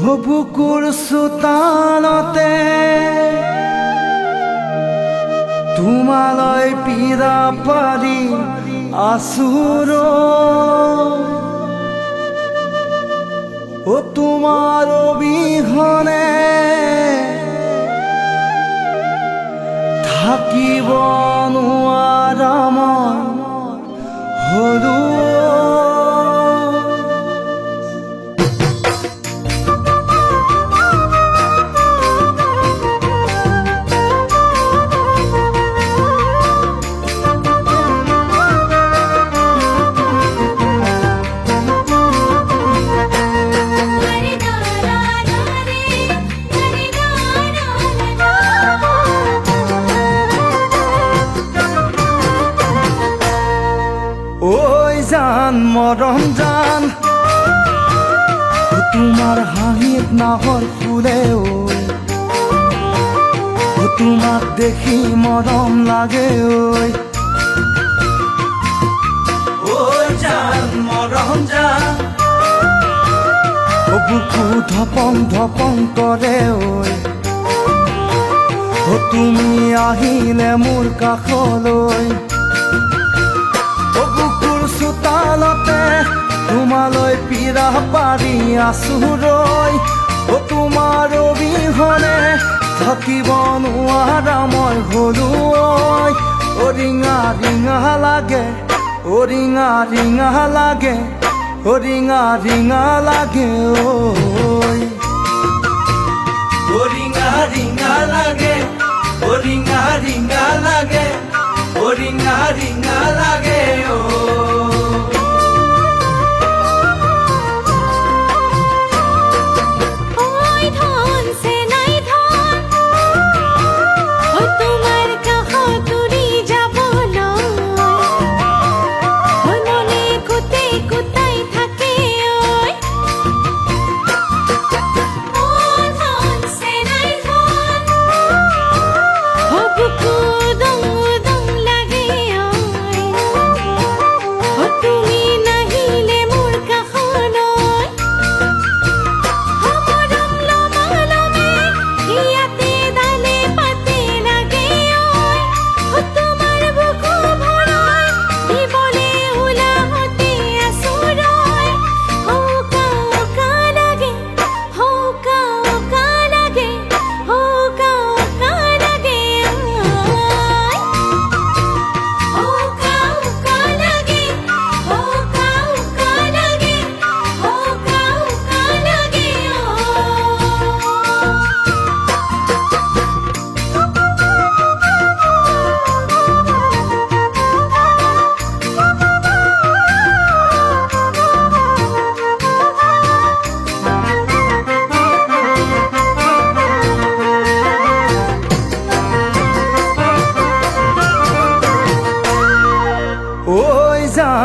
বুকুৰ চোতালতে তোমালৈ পীড়া পাৰি আছুৰ ও তোমাৰ অবিহনে থাকিব জান মৰম জান। ও তোমাৰ হাঁহিত নাহৰ ফুলে ঐ তোমাক দেখি মৰম লাগে ঐ জান মৰম জান। বুকু ধপং ধপং কৰে ঐ তুমি আহিলে মোৰ কাষলৈ। তোমালৈ পীড়া পাৰি আছো ৰৈ অ তোমাৰ অবিহনে থাকিব নোৱাৰা মই হলো ঐ অ ৰিঙা ৰিঙা লাগে অ ৰিঙা ৰিঙা লাগে অ ৰিঙা ৰিঙা লাগে ঐ রিঙা রিঙা লাগে রিঙা রিঙা লাগে, ও রিঙা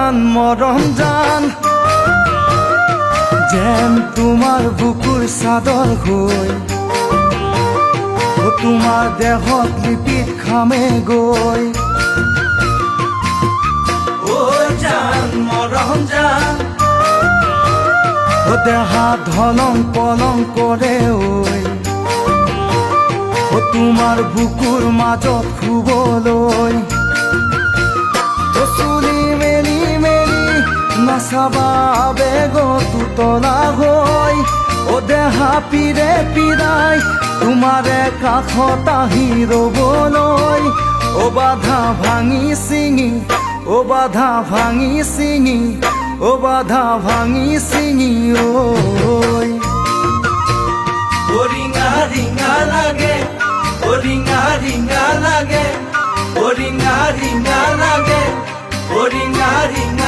জান মৰম জান যেন তোমাৰ বুকুৰ চাদৰ হৈ তোমাৰ দেহত লিপিত খামে গৈ দেহা ধলং পলং কৰে ঐ তোমাৰ বুকুৰ মাজত শুবলৈ নাচাবা বেগত উতলা হৈ ও দেহা পিৰে পিৰাই তোমাৰে কাষত আহি ৰবলৈ ও বাধা ভাঙি চিঙি ও বাধা ভাঙি চিঙি ও বাধা ভাঙি চিঙি ঐ রিঙা রিঙা লাগে, ও রিঙা রিঙা লাগে, ও রিঙা রিঙা লাগে, ও রিঙা রিঙা